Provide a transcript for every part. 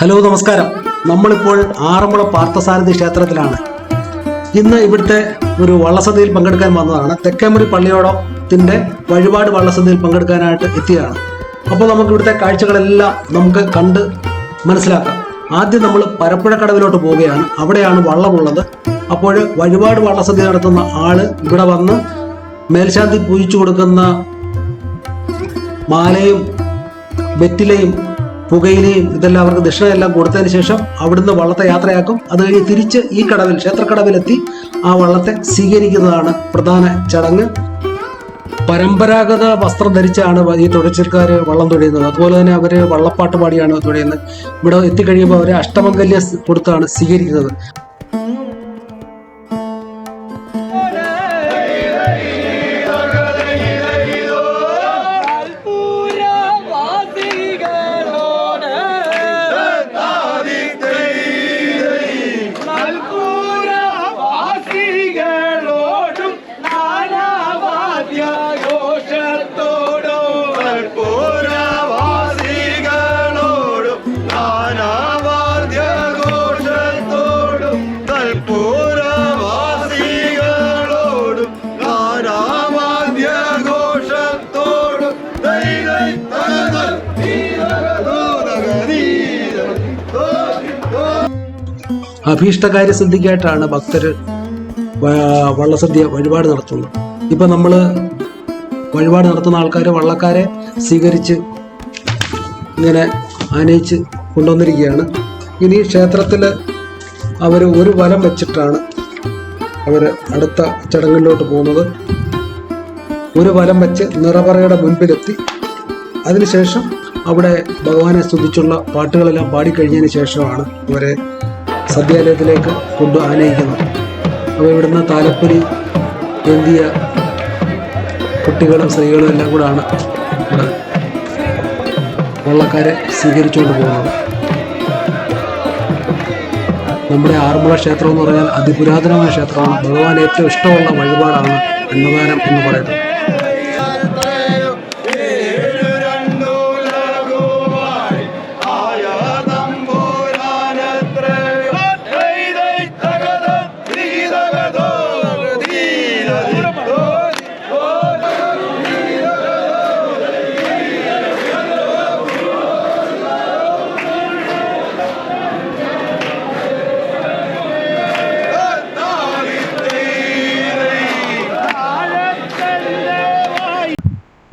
Hello നമസ്കാരം. നമ്മളിപ്പോൾ ആറന്മുള പാർത്ഥസാരഥി ക്ഷേത്രത്തിലാണ്. ഇന്ന് ഇവിടുത്തെ ഒരു വള്ളസദ്യയിൽ പങ്കെടുക്കാൻ വന്നതാണ്. തെക്കേമുറി പള്ളിയോടത്തിന്റെ വഴിപാട് വള്ളസദ്യയിൽ പങ്കെടുക്കാനായിട്ട് എത്തിയതാണ്. അപ്പോൾ നമുക്ക് ഇവിടുത്തെ കാഴ്ചകളെല്ലാം നമുക്ക് കണ്ട് മനസ്സിലാക്കാം. ആദ്യം നമ്മൾ പരപ്പുഴ കടവിലോട്ട് പോവുകയാണ്. അവിടെയാണ് വള്ളമുള്ളത്. അപ്പോൾ വഴിപാട് വള്ളസദ്യ നടത്തുന്ന ആൾ ഇവിടെ വന്ന് മേൽശാന്തി പൂജിച്ചു കൊടുക്കുന്ന മാലയും വെറ്റിലയും പുകയിലയും ഇതെല്ലാം അവർക്ക് ദക്ഷിണയെല്ലാം കൊടുത്തതിന് ശേഷം അവിടുന്ന് വള്ളത്തെ യാത്രയാക്കും. അത് കഴിഞ്ഞ് തിരിച്ച് ഈ കടവിൽ ക്ഷേത്രക്കടവിലെത്തി ആ വള്ളത്തെ സ്വീകരിക്കുന്നതാണ് പ്രധാന ചടങ്ങ്. പരമ്പരാഗത വസ്ത്രം ധരിച്ചാണ് ഈ തുഴച്ചിൽക്കാർ വള്ളം തുഴയുന്നത്. അതുപോലെ തന്നെ അവർ വള്ളപ്പാട്ട് പാടിയാണ് തുഴയുന്നത്. ഇവിടെ എത്തിക്കഴിയുമ്പോൾ അവരെ അഷ്ടമംഗല്യ കൊടുത്താണ് സ്വീകരിക്കുന്നത്. അഭീഷ്ടകാര്യ സിദ്ധിക്കായിട്ടാണ് ഭക്തർ വള്ളസദ്യ വഴിപാട് നടത്തുന്നത്. ഇപ്പം നമ്മൾ വഴിപാട് നടത്തുന്ന ആൾക്കാർ വള്ളക്കാരെ സ്വീകരിച്ച് ഇങ്ങനെ ആനയിച്ച് കൊണ്ടുവന്നിരിക്കുകയാണ്. ഇനി ക്ഷേത്രത്തിൽ അവർ ഒരു വലം വെച്ചിട്ടാണ് അവർ അടുത്ത ചടങ്ങിലോട്ട് പോകുന്നത്. ഒരു വലം വെച്ച് നിറപറയുടെ മുൻപിലെത്തി. അതിനുശേഷം അവിടെ ഭഗവാനെ സ്തുതിച്ചുള്ള പാട്ടുകളെല്ലാം പാടിക്കഴിഞ്ഞതിന് ശേഷമാണ് അവരെ സദ്യാലയത്തിലേക്ക് കൊണ്ടു ആനയിക്കുന്നത് അപ്പോൾ ഇവിടുന്ന് താലപ്പൊലി എന്തിയ കുട്ടികളും സ്ത്രീകളും എല്ലാം കൂടാണ് ഇവിടെ വള്ളക്കാരെ സ്വീകരിച്ചുകൊണ്ട് പോകുന്നത്. നമ്മുടെ ആറന്മുള ക്ഷേത്രം എന്ന് പറഞ്ഞാൽ അതിപുരാതനമായ ക്ഷേത്രമാണ്. ഭഗവാൻ ഏറ്റവും ഇഷ്ടമുള്ള വഴിപാടാണ് അന്നദാനം എന്ന് പറയുന്നത്.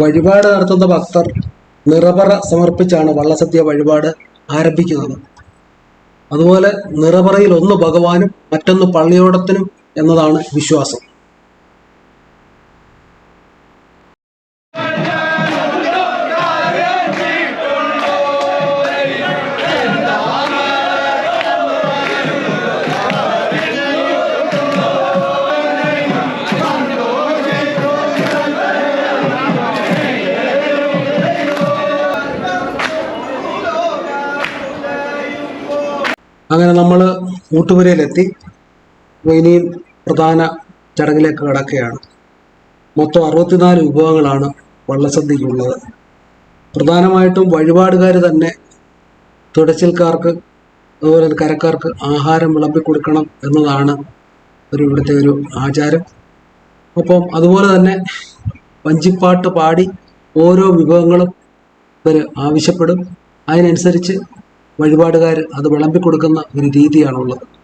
വഴിപാട് നടത്തുന്ന ഭക്തർ നിറപറ സമർപ്പിച്ചാണ് വള്ളസദ്യ വഴിപാട് ആരംഭിക്കുന്നത്. അതുപോലെ നിറപറയിൽ ഒന്ന് ഭഗവാനും മറ്റൊന്ന് പള്ളിയോടത്തിനും എന്നതാണ് വിശ്വാസം. അങ്ങനെ നമ്മൾ ഊട്ടുപുരയിലെത്തി. ഇനിയും പ്രധാന ചടങ്ങിലേക്ക് കടക്കുകയാണ്. മൊത്തം അറുപത്തിനാല് വിഭവങ്ങളാണ് വള്ളസദ്യക്കുള്ളത്. പ്രധാനമായിട്ടും വഴിപാടുകാർ തന്നെ തുടച്ചിൽക്കാർക്ക് അതുപോലെ കരക്കാർക്ക് ആഹാരം വിളമ്പി കൊടുക്കണം എന്നതാണ് ഒരു ഇവിടുത്തെ ഒരു ആചാരം. അപ്പം അതുപോലെ തന്നെ വഞ്ചിപ്പാട്ട് പാടി ഓരോ വിഭവങ്ങളും ഇവർ ആവശ്യപ്പെടും. അതിനനുസരിച്ച് വഴിപാടുകാർ അത് വിളമ്പി കൊടുക്കുന്ന ഒരു രീതിയാണുള്ളത്.